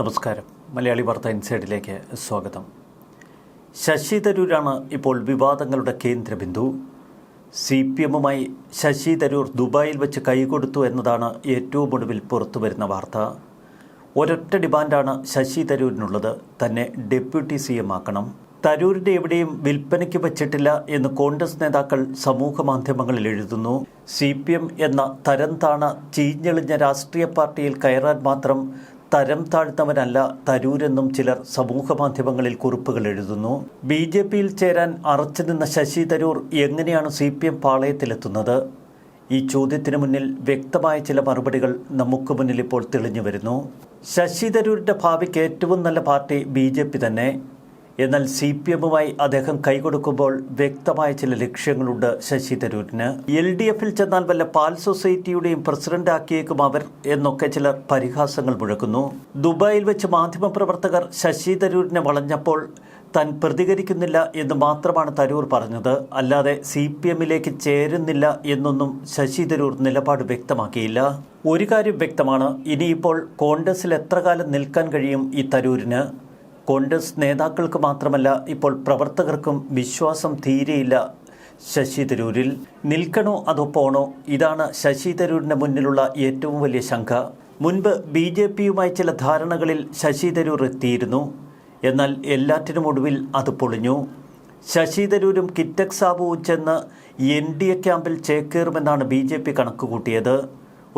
നമസ്കാരം. മലയാളി വാർത്ത ഇൻസൈഡിലേക്ക് സ്വാഗതം. ശശി തരൂരാണ് ഇപ്പോൾ വിവാദങ്ങളുടെ കേന്ദ്രബിന്ദു. സി പി എമ്മുമായി ശശി തരൂർ ദുബായിൽ വെച്ച് കൈകൊടുത്തു എന്നതാണ് ഏറ്റവും ഒടുവിൽ പുറത്തു വരുന്ന വാർത്ത. ഒരൊറ്റ ഡിമാൻഡാണ് ശശി തരൂരിനുള്ളത്. തന്നെ ഡെപ്യൂട്ടി സി എം ആക്കണം. തരൂരിന്റെ എവിടെയും വിൽപ്പനയ്ക്ക് വച്ചിട്ടില്ല എന്ന് കോൺഗ്രസ് നേതാക്കൾ സമൂഹ മാധ്യമങ്ങളിൽ എഴുതുന്നു. സി പി എം എന്ന തരം താണ ചീഞ്ഞെളിഞ്ഞ രാഷ്ട്രീയ പാർട്ടിയിൽ കയറാൻ മാത്രം തരം താഴ്ത്തവനല്ല തരൂരെന്നും ചിലർ സമൂഹ മാധ്യമങ്ങളിൽ കുറിപ്പുകൾ എഴുതുന്നു. ബി ജെ പിയിൽ ചേരാൻ അറച്ചു നിന്ന ശശി തരൂർ എങ്ങനെയാണ് സി പി എം പാളയത്തിലെത്തുന്നത്? ഈ ചോദ്യത്തിന് മുന്നിൽ വ്യക്തമായ ചില മറുപടികൾ നമുക്ക് മുന്നിൽ ഇപ്പോൾ തെളിഞ്ഞു വരുന്നു. ശശി തരൂരിന്റെ ഭാവിക്ക് ഏറ്റവും നല്ല പാർട്ടി ബി തന്നെ. എന്നാൽ സി പി എമ്മുമായി അദ്ദേഹം കൈകൊടുക്കുമ്പോൾ വ്യക്തമായ ചില ലക്ഷ്യങ്ങളുണ്ട് ശശി തരൂരിന്. എൽ ഡി എഫിൽ ചെന്നാൽ വല്ല പാൽ സൊസൈറ്റിയുടെയും പ്രസിഡന്റ് ആക്കിയേക്കും അവർ എന്നൊക്കെ ചിലർ പരിഹാസങ്ങൾ മുഴക്കുന്നു. ദുബായിൽ വെച്ച് മാധ്യമപ്രവർത്തകർ ശശി തരൂരിനെ വളഞ്ഞപ്പോൾ താൻ പ്രതികരിക്കുന്നില്ല എന്ന് മാത്രമാണ് തരൂർ പറഞ്ഞത്. അല്ലാതെ സി പി എമ്മിലേക്ക് ചേരുന്നില്ല എന്നൊന്നും ശശി തരൂർ നിലപാട് വ്യക്തമാക്കിയില്ല. ഒരു കാര്യം വ്യക്തമാണ് ഇനിയിപ്പോൾ കോൺഗ്രസിൽ എത്ര കാലം നിൽക്കാൻ കഴിയും ഈ തരൂരിന്? കോൺഗ്രസ് നേതാക്കൾക്ക് മാത്രമല്ല ഇപ്പോൾ പ്രവർത്തകർക്കും വിശ്വാസം തീരെയില്ല ശശി തരൂരിൽ. നിൽക്കണോ അതോ പോണോ? ഇതാണ് ശശി തരൂരിന് മുന്നിലുള്ള ഏറ്റവും വലിയ ശങ്ക. മുൻപ് ബി ജെ പിയുമായി ചില ധാരണകളിൽ ശശി തരൂർ എത്തിയിരുന്നു. എന്നാൽ എല്ലാറ്റിനും ഒടുവിൽ അത് പൊളിഞ്ഞു. ശശി തരൂരും കിറ്റക് സാബുവും ചെന്ന് എൻ ഡി എ ക്യാമ്പിൽ ചേക്കേറുമെന്നാണ് ബി ജെ പി കണക്കുകൂട്ടിയത്.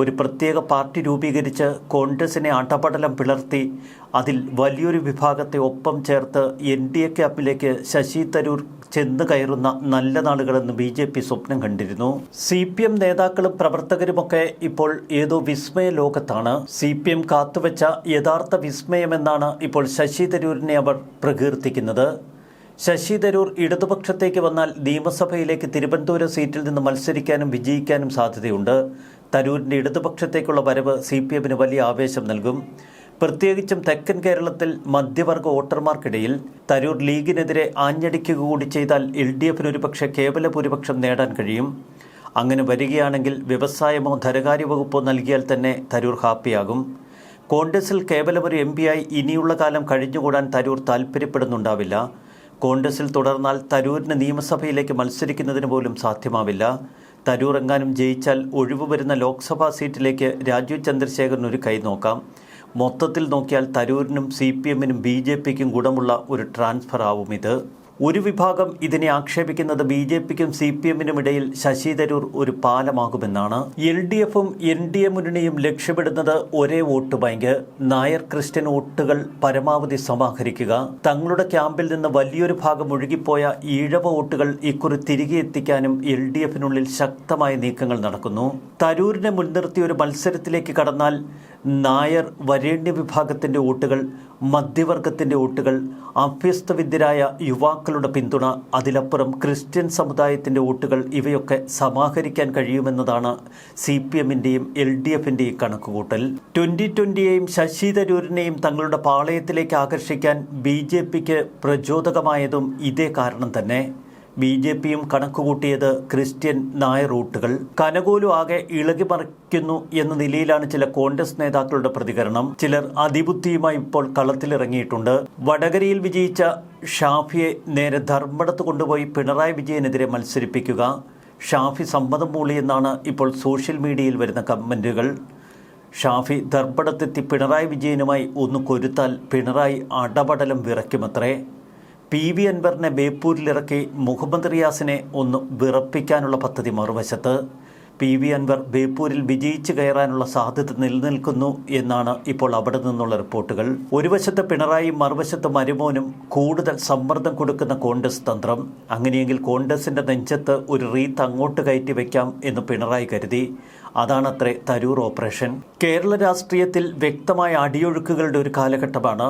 ഒരു പ്രത്യേക പാർട്ടി രൂപീകരിച്ച് കോൺഗ്രസിനെ അടപടലം പിളർത്തി അതിൽ വലിയൊരു വിഭാഗത്തെ ഒപ്പം ചേർത്ത് എൻ ഡി എ ക്യാമ്പിലേക്ക് ശശി തരൂർ ചെന്ന് കയറുന്ന നല്ല നാളുകളെന്ന് ബി ജെ പി സ്വപ്നം കണ്ടിരുന്നു. സി പി എം നേതാക്കളും പ്രവർത്തകരുമൊക്കെ ഇപ്പോൾ ഏതോ വിസ്മയ ലോകത്താണ്. സി പി എം കാത്തുവെച്ച യഥാർത്ഥ വിസ്മയമെന്നാണ് ഇപ്പോൾ ശശി തരൂരിനെ അവർ പ്രകീർത്തിക്കുന്നത്. ശശി തരൂർ ഇടതുപക്ഷത്തേക്ക് വന്നാൽ നിയമസഭയിലേക്ക് തിരുവനന്തപുരം സീറ്റിൽ നിന്ന് മത്സരിക്കാനും വിജയിക്കാനും സാധ്യതയുണ്ട്. തരൂരിന്റെ ഇടതുപക്ഷത്തേക്കുള്ള വരവ് സി പി എമ്മിന് വലിയ ആവേശം നൽകും. പ്രത്യേകിച്ചും തെക്കൻ കേരളത്തിൽ മധ്യവർഗ വോട്ടർമാർക്കിടയിൽ തരൂർ ലീഗിനെതിരെ ആഞ്ഞടിക്കുക കൂടി ചെയ്താൽ എൽ ഡി എഫിന് ഒരുപക്ഷെ കേവല ഭൂരിപക്ഷം നേടാൻ കഴിയും. അങ്ങനെ വരികയാണെങ്കിൽ വ്യവസായമോ ധനകാര്യ വകുപ്പോ നൽകിയാൽ തന്നെ തരൂർ ഹാപ്പിയാകും. കോൺഗ്രസിൽ കേവലം ഒരു എം പിയായി ഇനിയുള്ള കാലം കഴിഞ്ഞുകൂടാൻ തരൂർ താൽപ്പര്യപ്പെടുന്നുണ്ടാവില്ല കോൺഗ്രസിൽ തുടർന്നാൽ തരൂരിന് നിയമസഭയിലേക്ക് മത്സരിക്കുന്നതിന് പോലും സാധ്യമാവില്ല. തരൂർ എങ്ങാനും ജയിച്ചാൽ ഒഴിവ് വരുന്ന ലോക്സഭാ സീറ്റിലേക്ക് രാജീവ് ചന്ദ്രശേഖരൻ ഒരു കൈ നോക്കാം. മൊത്തത്തിൽ നോക്കിയാൽ തരൂരിനും സി പി എമ്മിനും ബി ജെ പിക്കും ഗുണമുള്ള ഒരു ട്രാൻസ്ഫർ ആവും ഇത് ഒരു വിഭാഗം ഇതിനെ ആക്ഷേപിക്കുന്നത് ബി ജെ പിക്കും സി പി എമ്മിനും ഇടയിൽ ശശി തരൂർ ഒരു പാലമാകുമെന്നാണ് എൽ ഡി എഫും എൻ ഡി എ മുന്നണിയും ലക്ഷ്യമിടുന്നത് ഒരേ വോട്ട് ബാങ്ക്. നായർ ക്രിസ്ത്യൻ വോട്ടുകൾ പരമാവധി സമാഹരിക്കുക. തങ്ങളുടെ ക്യാമ്പിൽ നിന്ന് വലിയൊരു ഭാഗം ഒഴുകിപ്പോയ ഈഴവ വോട്ടുകൾ ഇക്കുറി തിരികെ എത്തിക്കാനും എൽ ഡി എഫിനുള്ളിൽ ശക്തമായ നീക്കങ്ങൾ നടക്കുന്നു. തരൂരിനെ മുൻനിർത്തി ഒരു മത്സരത്തിലേക്ക് കടന്നാൽ നായർ വരേണ്യ വിഭാഗത്തിന്റെ വോട്ടുകൾ മധ്യവർഗത്തിന്റെ വോട്ടുകൾ അഭ്യസ്തവിദ്യരായ യുവാക്കളുടെ പിന്തുണ അതിലപ്പുറം ക്രിസ്ത്യൻ സമുദായത്തിന്റെ വോട്ടുകൾ ഇവയൊക്കെ സമാഹരിക്കാൻ കഴിയുമെന്നതാണ് സി പി എമ്മിന്റെയും എൽ ഡി എഫിന്റെയും കണക്കുകൂട്ടൽ. ട്വന്റി ട്വന്റിയെയും ശശി തരൂരിനെയും തങ്ങളുടെ പാളയത്തിലേക്ക് ആകർഷിക്കാൻ ബി ജെ പിക്ക് പ്രചോദകമായതും ഇതേ കാരണം തന്നെ. ബി ജെ പിയും കണക്കുകൂട്ടിയത് ക്രിസ്ത്യൻ നായർ റൂട്ടുകൾ. കനകോലു ആകെ ഇളകി മറിക്കുന്നു എന്ന നിലയിലാണ് ചില കോൺഗ്രസ് നേതാക്കളുടെ പ്രതികരണം. ചിലർ അതിബുദ്ധിയുമായി ഇപ്പോൾ കളത്തിലിറങ്ങിയിട്ടുണ്ട്. വടകരയിൽ വിജയിച്ച ഷാഫിയെ നേരെ ധർമ്മടത്ത് കൊണ്ടുപോയി പിണറായി വിജയനെതിരെ മത്സരിപ്പിക്കുക. ഷാഫി സമ്മതം മൂളിയെന്നാണ് ഇപ്പോൾ സോഷ്യൽ മീഡിയയിൽ വരുന്ന കമന്റുകൾ ഷാഫി ദർപ്പടത്തെത്തി പിണറായി വിജയനുമായി ഒന്ന് കൊരുത്താൽ പിണറായി അടപടലം വിറയ്ക്കുമത്രേ. പി വി അൻവറിനെ ബേപ്പൂരിലിറക്കി മുഹമ്മദ് റിയാസിനെ ഒന്ന് വിറപ്പിക്കാനുള്ള പദ്ധതി മറുവശത്ത്. പി വി അൻവർ ബേപ്പൂരിൽ വിജയിച്ചു കയറാനുള്ള സാധ്യത നിലനിൽക്കുന്നു എന്നാണ് ഇപ്പോൾ അവിടെ നിന്നുള്ള റിപ്പോർട്ടുകൾ. ഒരു വശത്ത് പിണറായി മറുവശത്ത് മരുമോനും കൂടുതൽ സമ്മർദ്ദം കൊടുക്കുന്ന കോൺഗ്രസ് തന്ത്രം. അങ്ങനെയെങ്കിൽ കോൺഗ്രസിന്റെ നെഞ്ചത്ത് ഒരു റീത്ത് അങ്ങോട്ട് കയറ്റി വയ്ക്കാം എന്ന് പിണറായി കരുതി. അതാണത്രേ തരൂർ ഓപ്പറേഷൻ. കേരള രാഷ്ട്രീയത്തിൽ വ്യക്തമായ അടിയൊഴുക്കുകളുടെ ഒരു കാലഘട്ടമാണ്.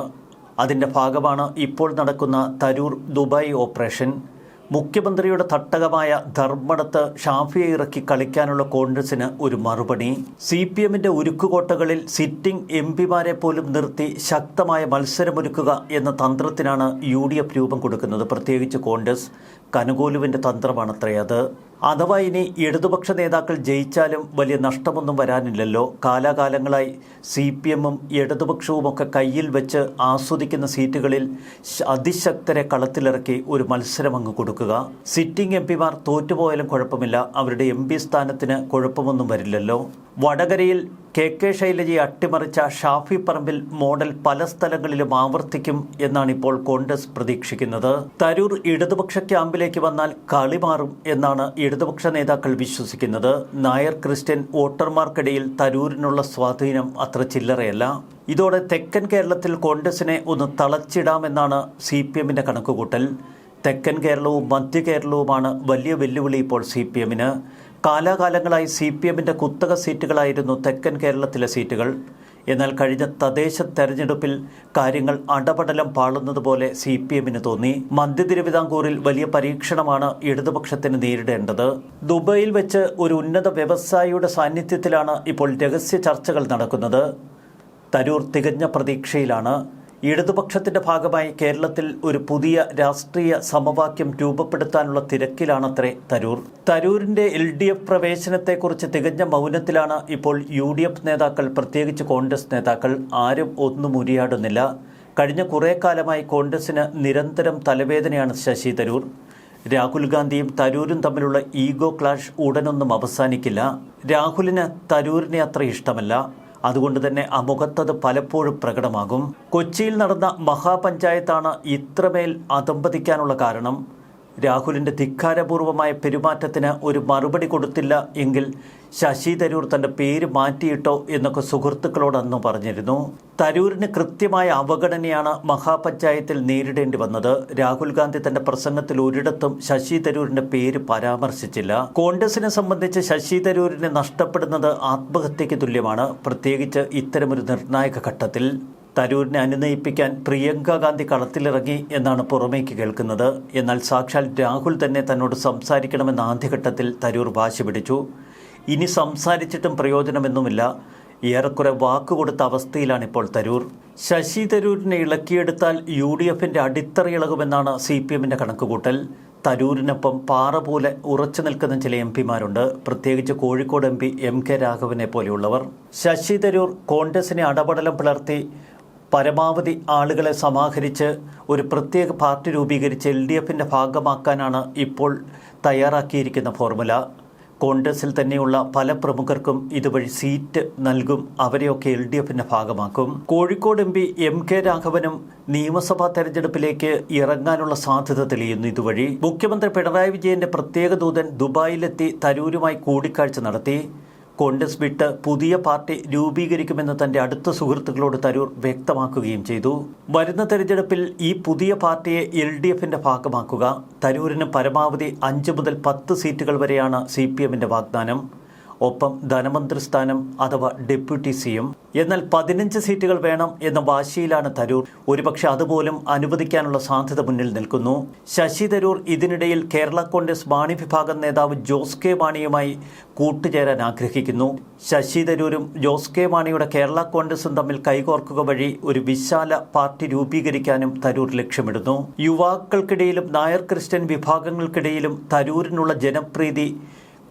അതിന്റെ ഭാഗമാണ് ഇപ്പോൾ നടക്കുന്ന തരൂർ ദുബായ് ഓപ്പറേഷൻ. മുഖ്യമന്ത്രിയുടെ തട്ടകമായ ധർമ്മടത്ത് ഷാഫിയെ ഇറക്കി കളിക്കാനുള്ള കോൺഗ്രസിന് ഒരു മറുപടി. സി പി എമ്മിന്റെ ഉരുക്കുകോട്ടകളിൽ സിറ്റിംഗ് എം പിമാരെ പോലും നിർത്തി ശക്തമായ മത്സരമൊരുക്കുക എന്ന തന്ത്രത്തിനാണ് യു ഡി എഫ് രൂപം കൊടുക്കുന്നത്. പ്രത്യേകിച്ച് കോൺഗ്രസ് കനകോലുവിന്റെ തന്ത്രമാണത്രേ അത്. അഥവാ ഇനി ഇടതുപക്ഷ നേതാക്കൾ ജയിച്ചാലും വലിയ നഷ്ടമൊന്നും വരാനില്ലല്ലോ. കാലാകാലങ്ങളായി സി പി എമ്മും ഇടതുപക്ഷവുമൊക്കെ കയ്യിൽ വെച്ച് ആസ്വദിക്കുന്ന സീറ്റുകളിൽ അതിശക്തരെ കളത്തിലിറക്കി ഒരു മത്സരം അങ്ങ് കൊടുക്കുക. സിറ്റിംഗ് എം പിമാർ തോറ്റുപോയാലും കുഴപ്പമില്ല. അവരുടെ എം പി സ്ഥാനത്തിന് കുഴപ്പമൊന്നും വരില്ലല്ലോ. വടകരയിൽ കെ കെ ശൈലജയെ അട്ടിമറിച്ച ഷാഫി പറമ്പിൽ മോഡൽ പല സ്ഥലങ്ങളിലും ആവർത്തിക്കും എന്നാണ് ഇപ്പോൾ കോൺഗ്രസ് പ്രതീക്ഷിക്കുന്നത്. തരൂർ ഇടതുപക്ഷ ക്യാമ്പിലേക്ക് വന്നാൽ കളി മാറും എന്നാണ് ഇടതുപക്ഷ നേതാക്കൾ വിശ്വസിക്കുന്നത് നായർ ക്രിസ്ത്യൻ വോട്ടർമാർക്കിടയിൽ തരൂരിനുള്ള സ്വാധീനം അത്ര ചില്ലറയല്ല. ഇതോടെ തെക്കൻ കേരളത്തിൽ കോൺഗ്രസിനെ ഒന്ന് തളച്ചിടാമെന്നാണ് സി പി എമ്മിന്റെ കണക്കുകൂട്ടൽ. തെക്കൻ കേരളവും മധ്യ കേരളവുമാണ് വലിയ വെല്ലുവിളി ഇപ്പോൾ സി പി എമ്മിന്. കാലാകാലങ്ങളായി സി പി എമ്മിന്റെ കുത്തക സീറ്റുകളായിരുന്നു തെക്കൻ കേരളത്തിലെ സീറ്റുകൾ. എന്നാൽ കഴിഞ്ഞ തദ്ദേശ തെരഞ്ഞെടുപ്പിൽ കാര്യങ്ങൾ അടപടലം പാളുന്നത് പോലെ സി പി എമ്മിന് തോന്നി. മന്ത്രി തിരുവിതാംകൂറിൽ വലിയ പരീക്ഷണമാണ് ഇടതുപക്ഷത്തിന് നേരിടേണ്ടത്. ദുബൈയിൽ വെച്ച് ഒരു ഉന്നത വ്യവസായിയുടെ സാന്നിധ്യത്തിലാണ് ഇപ്പോൾ രഹസ്യ ചർച്ചകൾ നടക്കുന്നത്. തരൂർ തികഞ്ഞ പ്രതീക്ഷയിലാണ്. ഇടതുപക്ഷത്തിന്റെ ഭാഗമായി കേരളത്തിൽ ഒരു പുതിയ രാഷ്ട്രീയ സമവാക്യം രൂപപ്പെടുത്താനുള്ള തിരക്കിലാണത്രേ തരൂർ. തരൂരിന്റെ എൽ ഡി എഫ് പ്രവേശനത്തെക്കുറിച്ച് തികഞ്ഞ മൗനത്തിലാണ് ഇപ്പോൾ യു ഡി എഫ് നേതാക്കൾ പ്രത്യേകിച്ച് കോൺഗ്രസ് നേതാക്കൾ ആരും ഒന്നും ഉരിയാടുന്നില്ല. കഴിഞ്ഞ കുറേ കാലമായി കോൺഗ്രസിന് നിരന്തരം തലവേദനയാണ് ശശി തരൂർ. രാഹുൽ ഗാന്ധിയും തരൂരും തമ്മിലുള്ള ഈഗോ ക്ലാഷ് ഉടനൊന്നും അവസാനിക്കില്ല. രാഹുലിന് തരൂരിനെ അത്ര ഇഷ്ടമല്ല. അതുകൊണ്ട് തന്നെ അമുഖത്തത് പലപ്പോഴും പ്രകടമാകും. കൊച്ചിയിൽ നടന്ന മഹാപഞ്ചായത്താണ് ഇത്രമേൽ അതമ്പതിക്കാനുള്ള കാരണം. രാഹുലിന്റെ ധിക്കാരപൂർവമായ പെരുമാറ്റത്തിന് ഒരു മറുപടി കൊടുത്തില്ല എങ്കിൽ ശശി തരൂർ തന്റെ പേര് മാറ്റിയിട്ടോ എന്നൊക്കെ സുഹൃത്തുക്കളോട് അന്ന് പറഞ്ഞിരുന്നു. തരൂരിന് കൃത്യമായ അവഗണനയാണ് മഹാപഞ്ചായത്തിൽ നേരിടേണ്ടി വന്നത്. രാഹുൽ ഗാന്ധി തന്റെ പ്രസംഗത്തിൽ ഒരിടത്തും ശശി തരൂരിന്റെ പേര് പരാമർശിച്ചില്ല. കോൺഗ്രസിനെ സംബന്ധിച്ച് ശശി തരൂരിനെ നഷ്ടപ്പെടുന്നത് ആത്മഹത്യയ്ക്ക് തുല്യമാണ്. പ്രത്യേകിച്ച് ഇത്തരമൊരു നിർണായക ഘട്ടത്തിൽ തരൂരിനെ അനുനയിപ്പിക്കാൻ പ്രിയങ്ക ഗാന്ധി കളത്തിലിറങ്ങി എന്നാണ് പുറമേക്ക് കേൾക്കുന്നത്. എന്നാൽ സാക്ഷാൽ രാഹുൽ തന്നെ തന്നോട് സംസാരിക്കണമെന്ന ആദ്യഘട്ടത്തിൽ തരൂർ വാശി പിടിച്ചു. ഇനി സംസാരിച്ചിട്ടും പ്രയോജനമൊന്നുമില്ല. ഏറെക്കുറെ വാക്കുകൊടുത്ത അവസ്ഥയിലാണ് ഇപ്പോൾ തരൂർ. ശശി തരൂരിനെ ഇളക്കിയെടുത്താൽ യു ഡി എഫിന്റെ അടിത്തറയിളകുമെന്നാണ് സി പി എമ്മിന്റെ കണക്കുകൂട്ടൽ. തരൂരിനൊപ്പം പാറ പോലെ ഉറച്ചു നിൽക്കുന്ന ചില എം പിമാരുണ്ട്. പ്രത്യേകിച്ച് Kozhikode M P M K രാഘവനെ പോലെയുള്ളവർ. ശശി തരൂർ കോൺഗ്രസിനെ അടപടലം പിളർത്തി പരമാവധി ആളുകളെ സമാഹരിച്ച് ഒരു പ്രത്യേക പാർട്ടി രൂപീകരിച്ച് എൽ ഡി എഫിന്റെ ഭാഗമാക്കാനാണ് ഇപ്പോൾ തയ്യാറാക്കിയിരിക്കുന്ന ഫോർമുല. കോൺഗ്രസിൽ തന്നെയുള്ള പല പ്രമുഖർക്കും ഇതുവഴി സീറ്റ് നൽകും അവരെയൊക്കെ എൽ ഡി എഫിന്റെ ഭാഗമാക്കും. Kozhikode M P M K രാഘവനും നിയമസഭാ തെരഞ്ഞെടുപ്പിലേക്ക് ഇറങ്ങാനുള്ള സാധ്യത തെളിയുന്നു ഇതുവഴി. മുഖ്യമന്ത്രി പിണറായി വിജയന്റെ പ്രത്യേക ദൂതൻ ദുബായിലെത്തി തരൂരുമായി കൂടിക്കാഴ്ച നടത്തി. കോൺഗ്രസ് വിട്ട് പുതിയ പാർട്ടി രൂപീകരിക്കുമെന്ന് തന്റെ അടുത്ത സുഹൃത്തുക്കളോട് തരൂർ വ്യക്തമാക്കുകയും ചെയ്തു. വരുന്ന തെരഞ്ഞെടുപ്പിൽ ഈ പുതിയ പാർട്ടിയെ എൽ ഡി എഫിന്റെ ഭാഗമാക്കുക. തരൂരിന് പരമാവധി അഞ്ച് മുതൽ പത്ത് സീറ്റുകൾ വരെയാണ് സി പി എമ്മിന്റെ വാഗ്ദാനം. ഒപ്പം ധനമന്ത്രി സ്ഥാനം അഥവാ ഡെപ്യൂട്ടി സിയും. എന്നാൽ പതിനഞ്ച് സീറ്റുകൾ വേണം എന്ന വാശിയിലാണ് തരൂർ. ഒരുപക്ഷെ അതുപോലും അനുവദിക്കാനുള്ള സാധ്യത മുന്നിൽ നിൽക്കുന്നു. ശശി തരൂർ ഇതിനിടയിൽ കേരള കോൺഗ്രസ് മാണി വിഭാഗം നേതാവ് ജോസ് കെ മാണിയുമായി കൂട്ടുചേരാൻ ആഗ്രഹിക്കുന്നു. ശശി തരൂരും ജോസ് കെ മാണിയുടെ കേരള കോൺഗ്രസും തമ്മിൽ കൈകോർക്കുക വഴി ഒരു വിശാല പാർട്ടി രൂപീകരിക്കാനും തരൂർ ലക്ഷ്യമിടുന്നു. യുവാക്കൾക്കിടയിലും നായർ ക്രിസ്ത്യൻ വിഭാഗങ്ങൾക്കിടയിലും തരൂരിനുള്ള ജനപ്രീതി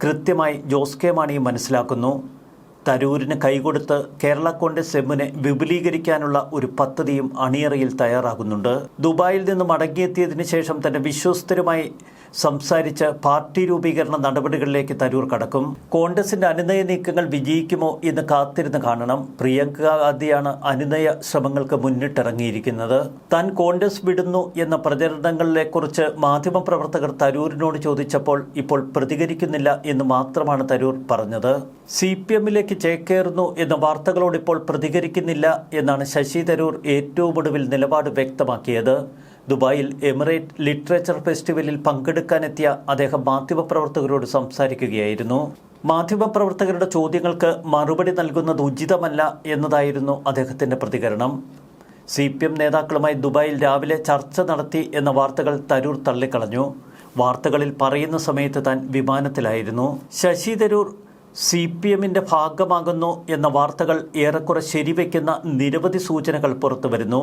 കൃത്യമായി ജോസ് കെ മാണിയും മനസ്സിലാക്കുന്നു. തരൂരിന് കൈകൊടുത്ത് കേരള കോൺഗ്രസ് എമ്മിനെ വിപുലീകരിക്കാനുള്ള ഒരു പദ്ധതിയും അണിയറയിൽ തയ്യാറാകുന്നുണ്ട്. ദുബായിൽ നിന്ന് മടങ്ങിയെത്തിയതിനു ശേഷം തന്റെ വിശ്വസ്തരുമായി സംസാരിച്ച് പാർട്ടി രൂപീകരണ നടപടികളിലേക്ക് തരൂർ കടക്കും. കോൺഗ്രസിന്റെ അനുനയ നീക്കങ്ങൾ വിജയിക്കുമോ എന്ന് കാത്തിരുന്ന് കാണണം. പ്രിയങ്ക ഗാന്ധിയാണ് അനുനയ ശ്രമങ്ങൾക്ക് മുന്നിട്ടിറങ്ങിയിരിക്കുന്നത്. താൻ കോൺഗ്രസ് വിടുന്നു എന്ന പ്രചരണങ്ങളെക്കുറിച്ച് മാധ്യമപ്രവർത്തകർ തരൂരിനോട് ചോദിച്ചപ്പോൾ ഇപ്പോൾ പ്രതികരിക്കുന്നില്ല എന്ന് മാത്രമാണ് തരൂർ പറഞ്ഞത്. സി പി എമ്മിലേക്ക് ചേക്കേറുന്നു എന്ന വാർത്തകളോട് ഇപ്പോൾ പ്രതികരിക്കുന്നില്ല എന്നാണ് ശശി തരൂർ ഏറ്റവും ഒടുവിൽ നിലപാട് വ്യക്തമാക്കിയത്. ദുബായിൽ എമിറേറ്റ് ലിറ്ററേച്ചർ ഫെസ്റ്റിവലിൽ പങ്കെടുക്കാനെത്തിയ അദ്ദേഹം മാധ്യമപ്രവർത്തകരോട് സംസാരിക്കുകയായിരുന്നു. മാധ്യമപ്രവർത്തകരുടെ ചോദ്യങ്ങൾക്ക് മറുപടി നൽകുന്നത് ഉചിതമല്ല എന്നതായിരുന്നു അദ്ദേഹത്തിന്റെ പ്രതികരണം. സി പി എം നേതാക്കളുമായി ദുബായിൽ രാവിലെ ചർച്ച നടത്തി എന്ന വാർത്തകൾ തരൂർ തള്ളിക്കളഞ്ഞു. വാർത്തകളിൽ പറയുന്ന സമയത്ത് താൻ വിമാനത്തിലായിരുന്നു. ശശി തരൂർ സി പി എമ്മിന്റെ ഭാഗമാകുന്നു എന്ന വാർത്തകൾ ഏറെക്കുറെ ശരിവെക്കുന്ന നിരവധി സൂചനകൾ പുറത്തുവരുന്നു.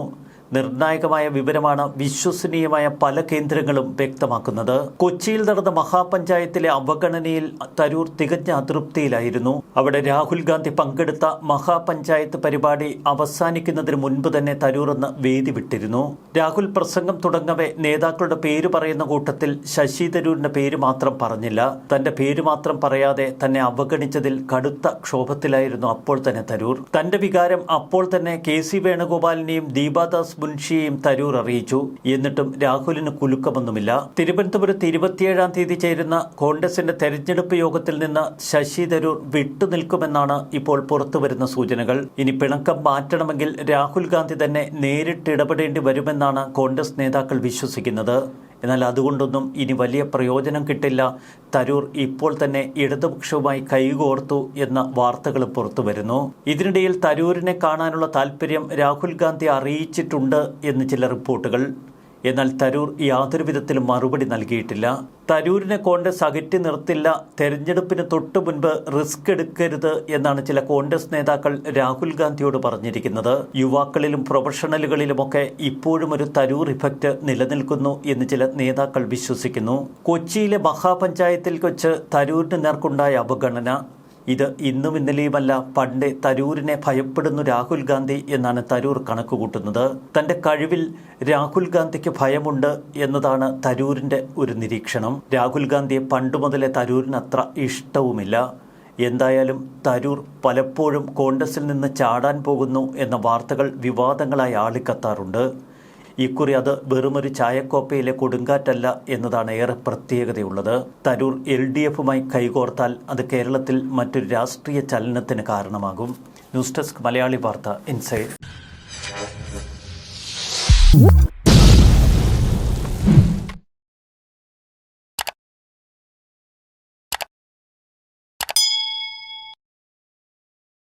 നിർണായകമായ വിവരമാണ് വിശ്വസനീയമായ പല കേന്ദ്രങ്ങളും വ്യക്തമാക്കുന്നത്. കൊച്ചിയിൽ നടന്ന മഹാപഞ്ചായത്തിലെ അവഗണനയിൽ തരൂർ തികഞ്ഞ അതൃപ്തിയിലായിരുന്നു. അവിടെ രാഹുൽ ഗാന്ധി പങ്കെടുത്ത മഹാപഞ്ചായത്ത് പരിപാടി അവസാനിക്കുന്നതിന് മുൻപ് തന്നെ തരൂർ എന്ന് വേദി വിട്ടിരുന്നു. രാഹുൽ പ്രസംഗം തുടങ്ങവേ നേതാക്കളുടെ പേര് പറയുന്ന കൂട്ടത്തിൽ ശശി തരൂരിന്റെ പേര് മാത്രം പറഞ്ഞില്ല. തന്റെ പേര് മാത്രം പറയാതെ തന്നെ അവഗണിച്ചതിൽ കടുത്ത ക്ഷോഭത്തിലായിരുന്നു അപ്പോൾ തന്നെ തരൂർ. തന്റെ വികാരം അപ്പോൾ തന്നെ കെ സി വേണുഗോപാലിനെയും ദീപാദാസ് മുൻഷിയെയും തരൂർ അറിയിച്ചു. എന്നിട്ടും രാഹുലിന് കുലുക്കമൊന്നുമില്ല. തിരുവനന്തപുരത്ത് ഇരുപത്തിയേഴാം തീയതി ചേരുന്ന കോൺഗ്രസിന്റെ തെരഞ്ഞെടുപ്പ് യോഗത്തിൽ നിന്ന് ശശി തരൂർ വിട്ടുനിൽക്കുമെന്നാണ് ഇപ്പോൾ പുറത്തുവരുന്ന സൂചനകൾ. ഇനി പിണക്കം മാറ്റണമെങ്കിൽ രാഹുൽ ഗാന്ധി തന്നെ നേരിട്ട് ഇടപെടേണ്ടി വരുമെന്നാണ് കോൺഗ്രസ് നേതാക്കൾ വിശ്വസിക്കുന്നത്. എന്നാൽ അതുകൊണ്ടൊന്നും ഇനി വലിയ പ്രയോജനം കിട്ടില്ല. തരൂർ ഇപ്പോൾ തന്നെ ഇടതുപക്ഷവുമായി കൈകോർത്തു എന്ന വാർത്തകൾ പുറത്തു വരുന്നു. ഇതിനിടയിൽ തരൂരിനെ കാണാനുള്ള താല്പര്യം രാഹുൽ ഗാന്ധി അറിയിച്ചിട്ടുണ്ട് എന്ന് ചില റിപ്പോർട്ടുകൾ എന്നാൽ തരൂർ യാതൊരു വിധത്തിലും മറുപടി നൽകിയിട്ടില്ല. തരൂരിനെ കോൺഗ്രസ് അകറ്റി നിർത്തില്ല. തെരഞ്ഞെടുപ്പിന് തൊട്ടു മുൻപ് റിസ്ക് എടുക്കരുത് എന്നാണ് ചില കോൺഗ്രസ് നേതാക്കൾ രാഹുൽ ഗാന്ധിയോട് പറഞ്ഞിരിക്കുന്നത്. യുവാക്കളിലും പ്രൊഫഷണലുകളിലുമൊക്കെ ഇപ്പോഴും ഒരു തരൂർ ഇഫക്റ്റ് നിലനിൽക്കുന്നു എന്ന് ചില നേതാക്കൾ വിശ്വസിക്കുന്നു. കൊച്ചിയിലെ മഹാപഞ്ചായത്തിൽ വെച്ച് തരൂരിന് നേർക്കുണ്ടായ അവഗണന ഇത് ഇന്നും ഇന്നലെയുമല്ല പണ്ട് തരൂരിനെ ഭയപ്പെടുന്നു രാഹുൽ ഗാന്ധി എന്നാണ് തരൂർ കണക്കുകൂട്ടുന്നത്. തന്റെ കഴിവിൽ രാഹുൽ ഗാന്ധിക്ക് ഭയമുണ്ട് എന്നതാണ് തരൂരിന്റെ ഒരു നിരീക്ഷണം. രാഹുൽ ഗാന്ധിയെ പണ്ടു മുതലേ തരൂരിന് അത്ര ഇഷ്ടവുമില്ല. എന്തായാലും തരൂർ പലപ്പോഴും കോൺഗ്രസിൽ നിന്ന് ചാടാൻ പോകുന്നു എന്ന വാർത്തകൾ വിവാദങ്ങളായി ആളിക്കത്താറുണ്ട്. ഇക്കുറി അത് വെറുമൊരു ചായക്കോപ്പയിലെ കൊടുങ്കാറ്റല്ല എന്നതാണ് ഏറെ പ്രത്യേകതയുള്ളത്. തരൂർ എൽ ഡി എഫുമായി കൈകോർത്താൽ അത് കേരളത്തിൽ മറ്റൊരു രാഷ്ട്രീയ ചലനത്തിന് കാരണമാകും. ന്യൂസ് ഡെസ്ക് മലയാളി വാർത്ത ഇൻസൈഡ്.